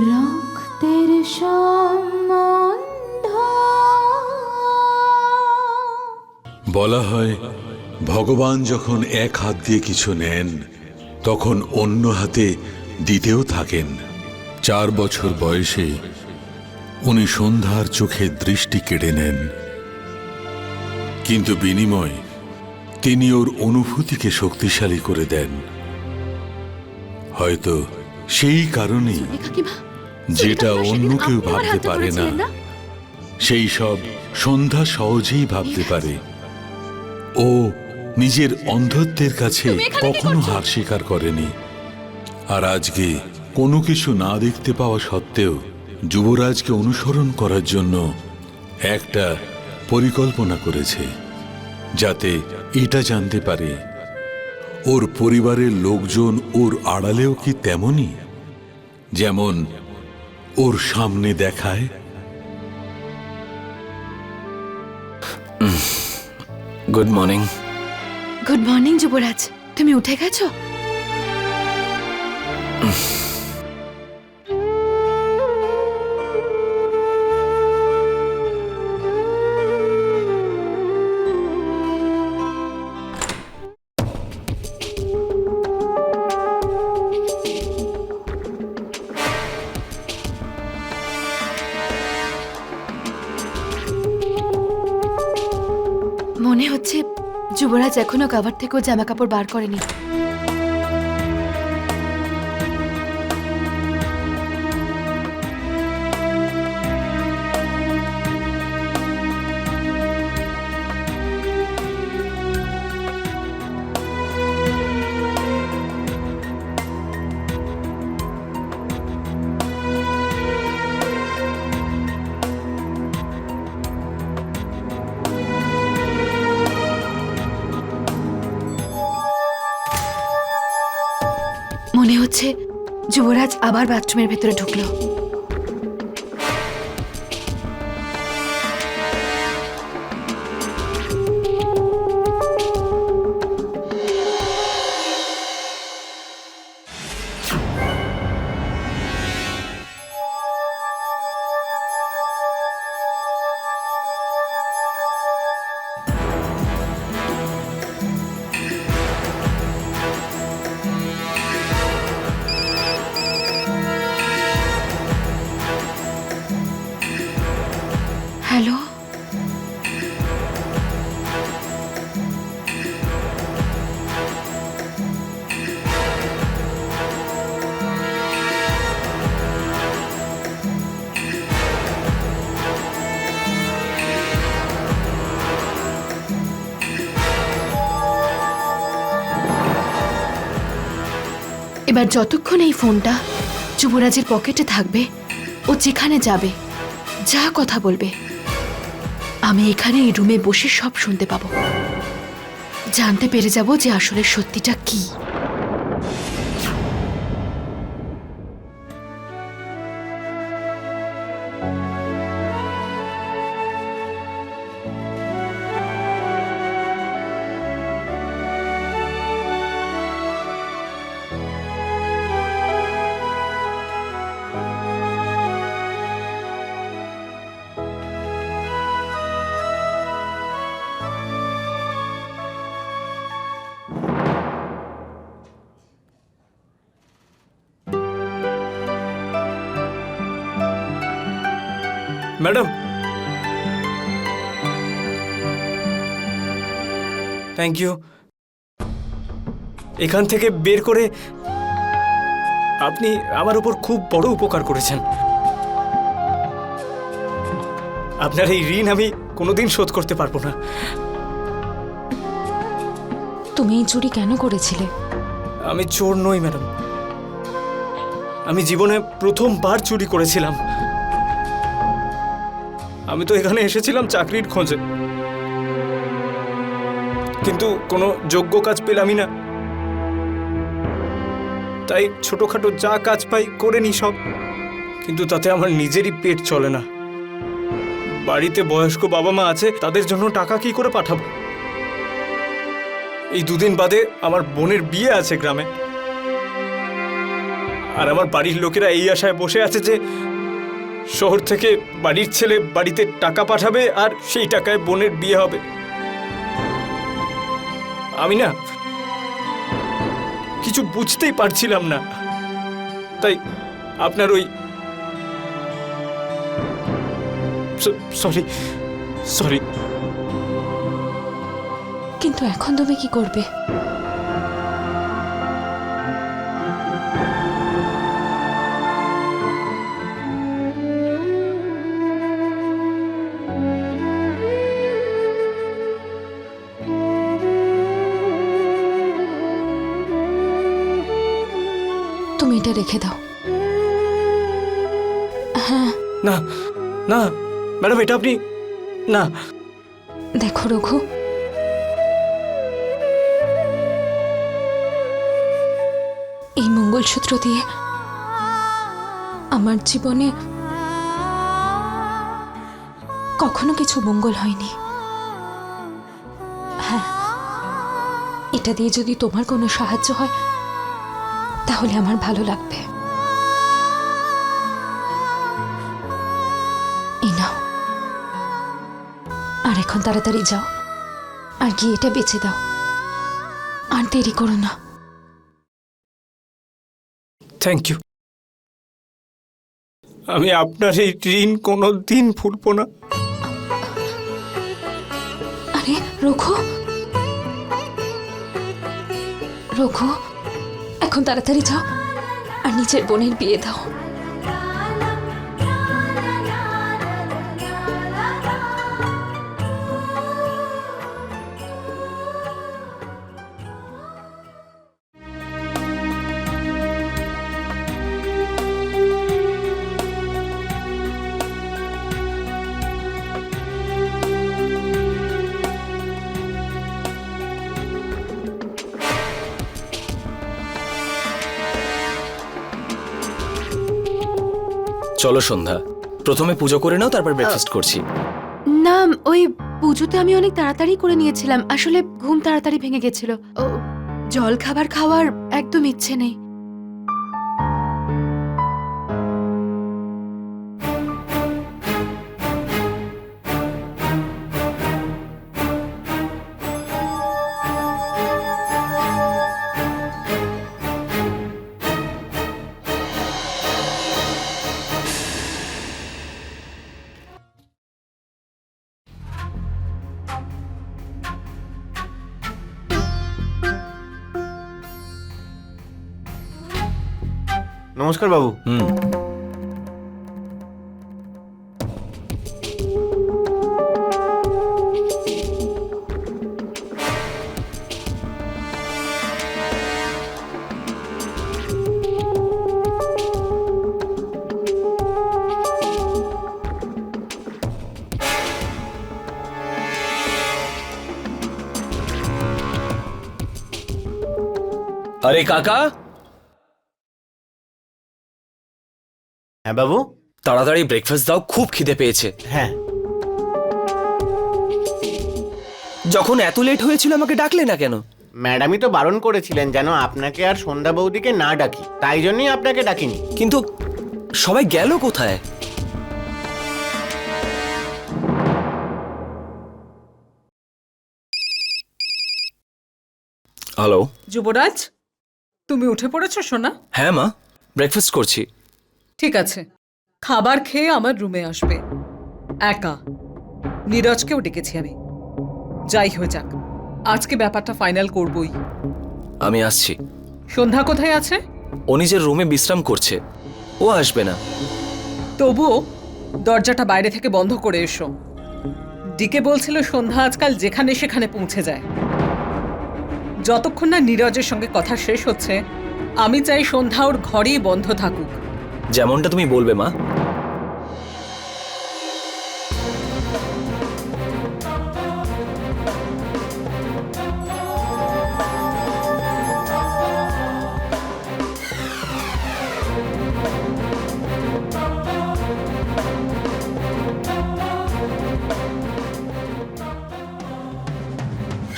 রক্তের সম্বন্ধ। বলা হয় ভগবান যখন এক হাত দিয়ে কিছু নেন তখন অন্য হাতে দিতেও থাকেন। চার বছর বয়সে উনি সন্ধ্যার চোখে দৃষ্টি কেড়ে নেন। কিন্তু বিনিময় তিনি ওর অনুভূতিকে শক্তিশালী করে দেন। হয়তো সেই কারণেই যেটা অন্য কেউ ভাবতে পারে না। সেই সব সন্ধ্যা সহজেই ভাবতে পারে। ও নিজের অন্ধত্বের কাছে কখনো হার স্বীকার করেনি। আর আজকে কোনো কিছু না দেখতে পাওয়া সত্ত্বেও যুবরাজকে অনুসরণ করার জন্য একটা পরিকল্পনা করেছে যাতে এটা জানতে পারে ওর পরিবারের লোকজন ওর আড়ালেও কি তেমনই? যেমন ওর সামনে দেখায়। Good morning good morning Yuvraj. তুমি উঠে গেছো? যুবরাজ এখনও কাভার থেকেও জামা কাপড় বার করেনি। যুবরাজ আবার বাথরুমের ভেতরে ঢুকলো। এবার যতক্ষণ এই ফোনটা যুবরাজের পকেটে থাকবে, ও যেখানে যাবে, যা কথা বলবে, আমি এখানে এই রুমে বসে সব শুনতে পাবো। জানতে পেরে যাব যে আসলে সত্যিটা কি। ম্যাডাম থ্যাংক ইউ এখান থেকে বের করে আপনি আমার উপর খুব বড় উপকার করেছেন। আপনার এই ঋণ আমি কোনোদিন শোধ করতে পারব না। তুমি এই চুরি কেন করেছিলে? আমি চোর নই ম্যাডাম। আমি জীবনে প্রথমবার চুরি করেছিলাম। আমি তো এখানে এসেছিলাম চাকরির খোঁজে। কিন্তু কোনো যোগ্য কাজ পেলামই না। তাই ছোটখাটো যা কাজ পাই করে নি সব। কিন্তু তাতে আমার নিজেরই পেট চলে না। বাড়িতে বয়স্ক বাবা মা আছে, তাদের জন্য টাকা কি করে পাঠাবো? এই দুদিন বাদে আমার বোনের বিয়ে আছে গ্রামে। আর আমার বাড়ির লোকেরা এই আশায় বসে আছে যে শহর থেকে বাড়ির ছেলে বাড়িতে টাকা পাঠাবে আর সেই টাকায় বোনের বিয়ে হবে। আমি না কিছু বুঝতেই পারছিলাম না। তাই আপনার ওই সরি সরি কিন্তু এখন তুমি কি করবে? এটা রেখে দাও। হ্যাঁ। না না ম্যাডাম এটা আপনি না। দেখো রঘু। এই মঙ্গলসূত্র দিয়ে আমার জীবনে কখনো কিছু মঙ্গল হয়নি। হ্যাঁ এটা দিয়ে যদি তোমার কোনো সাহায্য হয় তাহলে আমার ভালো লাগবে। এই নাও। আর এখন তাড়াতাড়ি যাও। আর গিয়ে এটা বেঁচে দাও। আর দেরি করো না। থ্যাংক ইউ আমি আপনার এই ঋণ কোনো দিন ভুলবো না। আরে রঘু। রঘু। এখন তাড়াতাড়ি যাও আর নিজের বোনের বিয়ে দাও। চলো সন্ধ্যা। প্রথমে পুজো করে নাও, তারপর ব্রেকফাস্ট করছি। না, ওই পুজোতে আমি অনেক তাড়াতাড়ি করে নিয়েছিলাম। আসলে ঘুম তাড়াতাড়ি ভেঙে গেছিল। জল খাবার খাওয়ার একদম ইচ্ছে নেই। নমস্কার বাবু। হুম। আরে কাকা হ্যাঁ বাবু? তাড়াতাড়ি ব্রেকফাস্ট দাও খুব খিদে পেয়েছে। হ্যাঁ। যখন এত লেট হয়েছিল আমাকে ডাকলে না কেন? ম্যাডামই তো বারণ করেছিলেন যেন আপনাকে আর সন্ধ্যা বৌদিকে না ডাকি। তাই জন্যই আপনাকে ডাকিনি। কিন্তু সবাই গেল কোথায়? হ্যালো যুবরাজ তুমি উঠে পড়েছো সোনা? হ্যাঁ মা। ব্রেকফাস্ট করছি। ঠিক আছে খাবার খেয়ে আমার রুমে আসবে। একা। নীরজকেও ডেকেছি আমি। যাই হয়ে যাক আজকে ব্যাপারটা ফাইনাল করবই। আমি আসছি। সন্ধ্যা কোথায় আছে? ও নিজের রুমে বিশ্রাম করছে। ও আসবে না। তবুও দরজাটা বাইরে থেকে বন্ধ করে এসো। ডিকে বলছিল সন্ধ্যা আজকাল যেখানে সেখানে পৌঁছে যায়। যতক্ষণ না নীরজের সঙ্গে কথা শেষ হচ্ছে আমি চাই সন্ধ্যা ওর ঘরেই বন্ধ থাকুক। যেমনটা তুমি বলবে মা।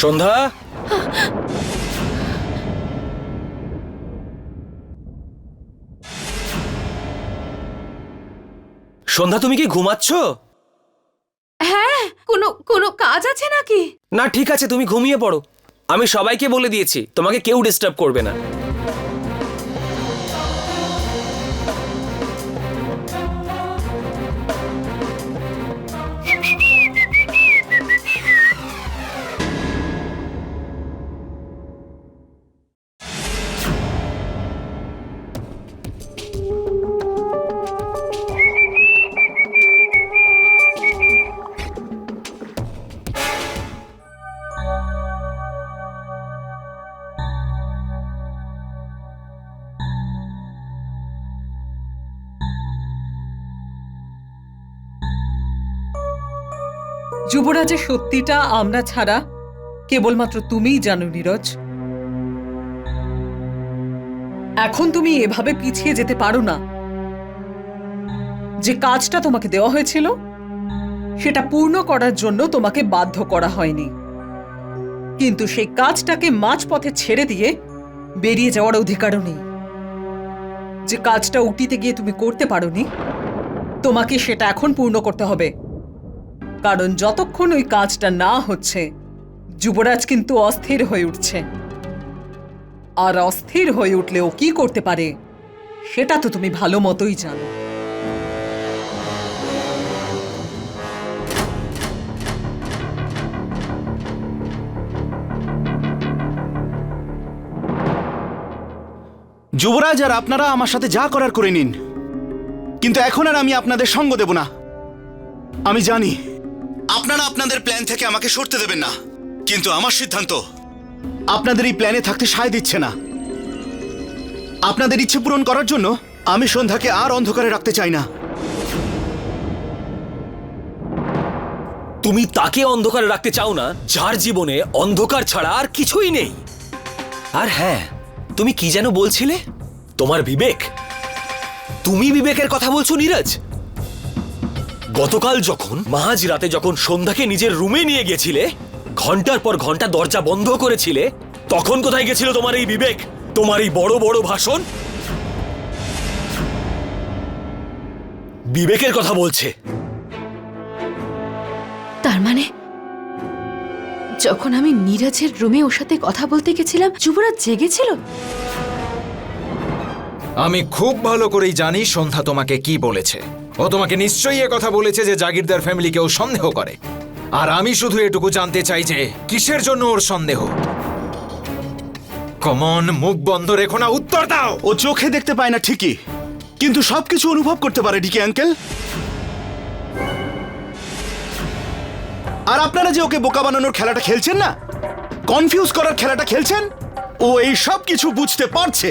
সন্ধ্যা? সন্ধ্যা তুমি কি ঘুমাচ্ছ? হ্যাঁ কোনো কোনো কাজ আছে নাকি? না ঠিক আছে তুমি ঘুমিয়ে পড়ো। আমি সবাইকে বলে দিয়েছি তোমাকে কেউ ডিস্টার্ব করবে না। যুবরাজের সত্যিটা আমরা ছাড়া? কেবলমাত্র তুমিই জানো নীরজ। এখন তুমি এভাবে পিছিয়ে যেতে পারো না। যে কাজটা তোমাকে দেওয়া হয়েছিল, সেটা পূর্ণ করার জন্য তোমাকে বাধ্য করা হয়নি। কিন্তু সেই কাজটাকে মাঝপথে ছেড়ে দিয়ে বেরিয়ে যাওয়ার অধিকারও নেই। যে কাজটা উটিতে গিয়ে তুমি করতে পারোনি, তোমাকে সেটা এখন পূর্ণ করতে হবে। কারণ যতক্ষণ ওই কাজটা না হচ্ছে, যুবরাজ কিন্তু অস্থির হয়ে উঠছে। আর অস্থির হয়ে উঠলে ও কি করতে পারে, সেটা তো তুমি ভালো মতোই জানো। যুবরাজ আর আপনারা আমার সাথে যা করার করে নিন। কিন্তু এখন আর আমি আপনাদের সঙ্গ দেব না। আমি জানি আপনারা আপনাদের প্ল্যান থেকে আমাকে সরতে দেবেন না। কিন্তু আমার সিদ্ধান্ত, আপনাদের এই প্ল্যানে থাকতে সায় দিচ্ছে না। আপনাদের ইচ্ছে পূরণ করার জন্য আমি সন্ধ্যাকে আর অন্ধকারে রাখতে চাই না। তুমি তাকে অন্ধকারে রাখতে চাও না, যার জীবনে অন্ধকার ছাড়া আর কিছুই নেই। আর হ্যাঁ তুমি কি যেন বলছিলে? তোমার বিবেক। তুমি বিবেকের কথা বলছো নীরজ? গতকাল যখন মাঝ রাতে যখন সন্ধ্যাকে নিজের রুমে নিয়ে গেছিলে ঘণ্টার পর ঘণ্টা দরজা বন্ধ করেছিলে তখন কোথায় গেছিল তোমার এই বিবেক তোমার এই বড় বড় ভাষণ? বিবেকের কথা বলছে। তার মানে যখন আমি নীরজের রুমে ওর সাথে কথা বলতে গেছিলাম যুবরাজ জেগেছিল? আমি খুব ভালো করেই জানি সন্ধ্যা তোমাকে কি বলেছে। ও তোমাকে নিশ্চয়ই এ কথা বলেছে যে জাগিরদার ফ্যামিলিকে ও সন্দেহ করে। আর আমি শুধু এটুকু জানতে চাই যে কিসের জন্য ওর সন্দেহ? কমন মুখ বন্ধ রেখো না, উত্তর দাও! ও চোখে দেখতে পায় না ঠিকই, কিন্তু সবকিছু অনুভব করতে পারে, ডিকি আঙ্কেল। আর আপনারা যে ওকে বোকা বানানোর খেলাটা খেলছেন না? কনফিউজ করার খেলাটা খেলছেন? ও এই সব কিছু বুঝতে পারছে।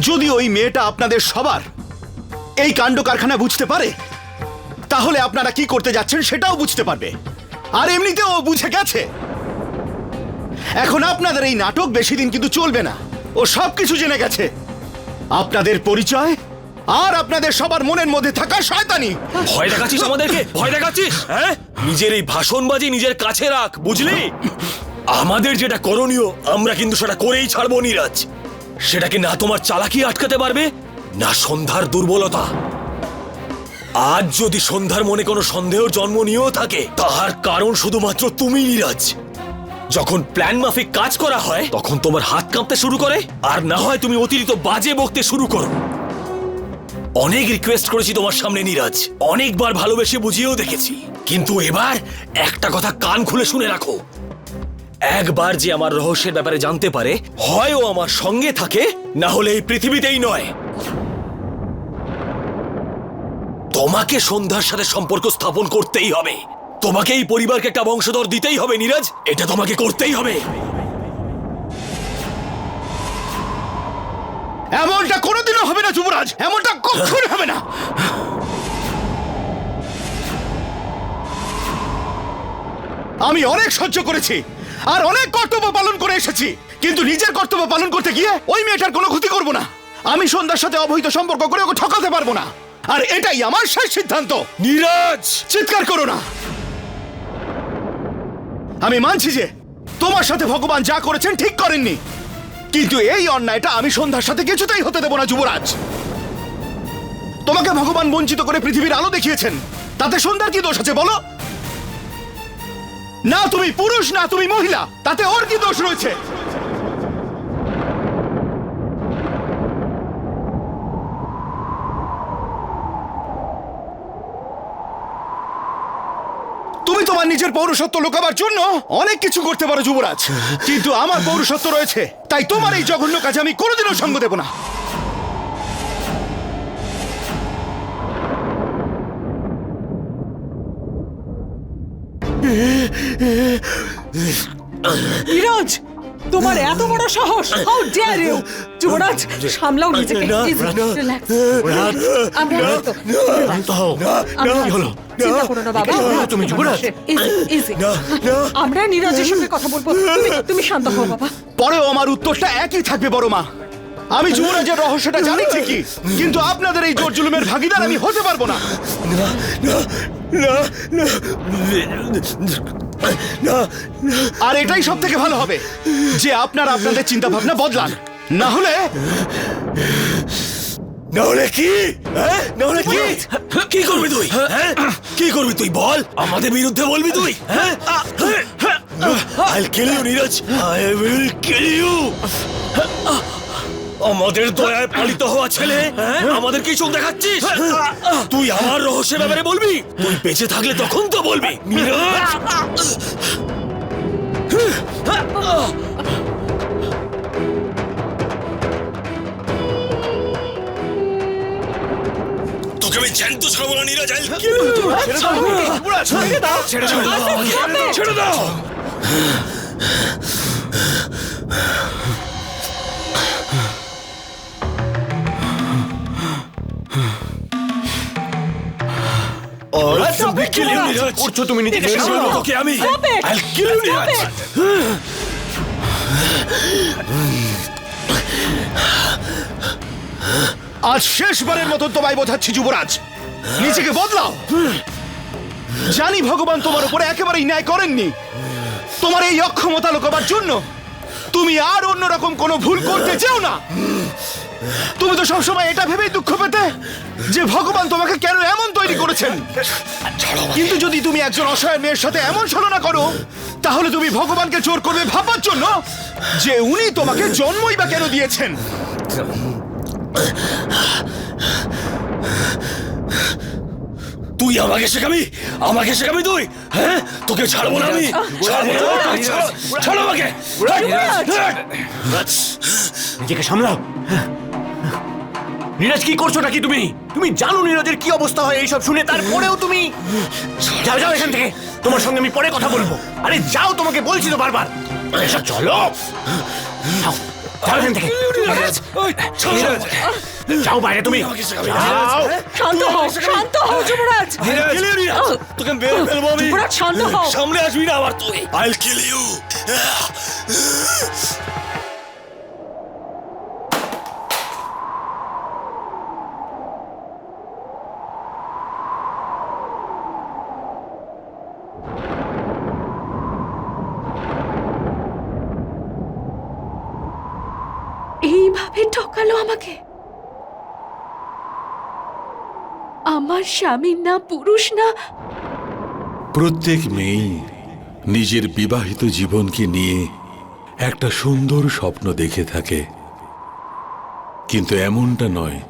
যদি ওই মেয়েটা আপনাদের সবার, এই কাণ্ড কারখানা বুঝতে পারে, তাহলে আপনারা কি করতে যাচ্ছেন সেটাও বুঝতে পারবে। আর এমনিতেও ও বুঝে গেছে। এখন আপনাদের এই নাটক বেশি দিন কিন্তু চলবে না। ও সব কিছু জেনে গেছে। আপনাদের পরিচয় আর আপনাদের সবার মনের মধ্যে থাকা শয়তানি। ভয় দেখাচ্ছিস আমাদেরকে? ভয় দেখাচ্ছিস? হ্যাঁ? নিজের এই ভাষণবাজি নিজের কাছে রাখ, বুঝলি? আমাদের যেটা করণীয়, আমরা কিন্তু সেটা করেই ছাড়বো নীরাজ। সেটাকে না তোমার চালাকি আটকাতে পারবে, না সন্ধ্যার দুর্বলতা। আজ যদি সন্ধ্যার মনে কোনো সন্দেহের জন্ম নিয়েও থাকে, তাহার কারণ শুধুমাত্র তুমি নিরাজ। যখন প্ল্যান মাফিক কাজ করা হয়, তখন তোমার হাত কাঁপতে শুরু করে, আর না হয় তুমি অতিরিক্ত বাজে বকতে শুরু করো। অনেক রিকোয়েস্ট করেছি তোমার সামনে নীরাজ। অনেকবার ভালোবেসে বুঝিয়েও দেখেছি। কিন্তু এবার একটা কথা কান খুলে শুনে রাখো। একবার যে আমার রহস্যের ব্যাপারে জানতে পারে, হয় ও আমার সঙ্গে থাকে, না হলে এই পৃথিবীতেই নয়। তোমাকে সন্ধ্যার সাথে সম্পর্ক স্থাপন করতেই হবে। তোমাকে এই পরিবারকে একটা বংশধর দিতেই হবে, নীরাজ। এটা তোমাকে করতেই হবে। এমনটা কোনোদিনও হবে না, যুবরাজ। এমনটা কখনো হবে না। আমি অনেক সহ্য করেছি। আর অনেক কর্তব্য পালন করে এসেছি। কিন্তু নিজের কর্তব্য পালন করতে গিয়ে ওই মেয়েটার কোনো ক্ষতি করব না। আমি সন্ধ্যার সাথে অবহিত সম্পর্ক করে ওকে ঠকাতে পারব না। আর এটাই আমার শেষ সিদ্ধান্ত। নীরাজ! চিৎকার করো না। আমি মানছি যে তোমার সাথে ভগবান যা করেছেন ঠিক করেননি। কিন্তু এই অন্যায়টা আমি সন্ধ্যার সাথে কিছুতেই হতে দেব না যুবরাজ। তোমাকে ভগবান বঞ্চিত করে পৃথিবীর আলো দেখিয়েছেন। তাতে সন্ধ্যার কি দোষ আছে বলো? না তুমি পুরুষ, না তুমি মহিলা। তাতে ওর কি দোষ রয়েছে? তুমি তোমার নিজের পৌরসত্ব লুকাবার জন্য অনেক কিছু করতে পারো, যুবরাজ। কিন্তু আমার পৌরসত্ব রয়েছে। তাই তোমার এই জঘন্য কাজে আমি কোনোদিনও সঙ্গ দেব না। নীরজ তোমার এত বড় সাহস। হাউ ডেয়ার ইউ যুবরাজ সামলাও নিজেকে। relax. আমরা তো। চিন্তা করো না বাবা। তুমি যুবরাজ। ইজি আমরা নীরজের সঙ্গে কথা বলব। তুমি তুমি শান্ত হও বাবা। পরেও আমার উত্তরটা একই থাকবে বড় মা। আমি যুবরাজের রহস্যটা জানি ঠিকই কিন্তু আপনাদের এই জোর জুলুমের ভাগিদার আমি হতে পারব না আর এটাই সব থেকে ভালো হবে যে আপনার আপনাদের চিন্তা ভাবনা বদলান। না হলে নাহলে কি? হ্যাঁ? নাহলে কি? কি করবি তুই? হ্যাঁ? কি করবি তুই বল? আমাদের বিরুদ্ধে বলবি তুই? হ্যাঁ? I kill you Neeraj I will kill you আমাদের দয়ায় পালিত হওয়া ছেলে হ্যাঁ? আমাদের কি চোখ দেখাচ্ছিস? তুই আমার রহস্যের ব্যাপারে বলবি? তুই বেঁচে থাকলে তখন তো বলবি। নীরজ! তোকে আমি জ্যান্ত ছাড়বো না নীরজ ছেড়ে দাও। ছেড়ে দাও। ছেড়ে দাও। করছ তুমি নিজেকে। তোকে আমি। Kill you, Neeraj. আজ শেষবারের মতো তোমায় বোঝাচ্ছি যুবরাজ। নিজেকে বদলাও। জানি ভগবান তোমার উপরে একেবারেই ন্যায় করেননি। তোমার এই অক্ষমতা লোকাবার জন্য তুমি আর অন্যরকম কোনো ভুল করতে চেও না। তুমি তো সবসময় এটা ভেবেই দুঃখ পেতে যে ভগবান তোমাকে কেন এমন তৈরি করেছেন? কিন্তু যদি তুমি একজন অসহায় মেয়ের সাথে এমন ছলনা করো তাহলে তুমি ভগবানকে জোর করবে ভাববার জন্য যে উনি তোমাকে জন্মই বা কেন দিয়েছেন। তুই আমাকে শেখাবি? আমাকে শেখাবি তুই? হ্যাঁ? তোকে ছাড়বো না আমি। ছাড়বো না তোকে ছাড়- ছাড়ো আমাকে। নিজেকে সামলাও। নীরজ কি করছ নাকি তুমি? তুমি জানো নীরজের কি অবস্থা হয় এইসব শুনে তারপরেও তুমি যাও যাও এখান থেকে। তোমার সঙ্গে আমি পরে কথা বলব। আরে যাও তোমাকে বলছি তো বারবার। এসব চলো। যাও, এখান থেকে। যাও বাইরে তুমি। যাও। শান্ত হও শান্ত হও যুবরাজ। তোকে মেরে ফেলব আমি। যুবরাজ শান্ত হও। সামনে আসবি না আবার তুই। আইল কিল ইউ এইভাবে ঠকালো আমাকে। আমার স্বামী না, পুরুষ না। প্রত্যেক মেয়েই নিজের বিবাহিত জীবনকে নিয়ে একটা সুন্দর স্বপ্ন দেখে থাকে। কিন্তু এমনটা নয়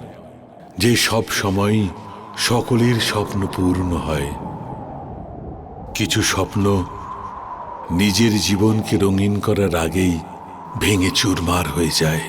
যে সব সময় সকলের স্বপ্ন পূর্ণ হয়। কিছু স্বপ্ন নিজের জীবনকে রঙিন করার আগেই ভেঙে চুরমার হয়ে যায়।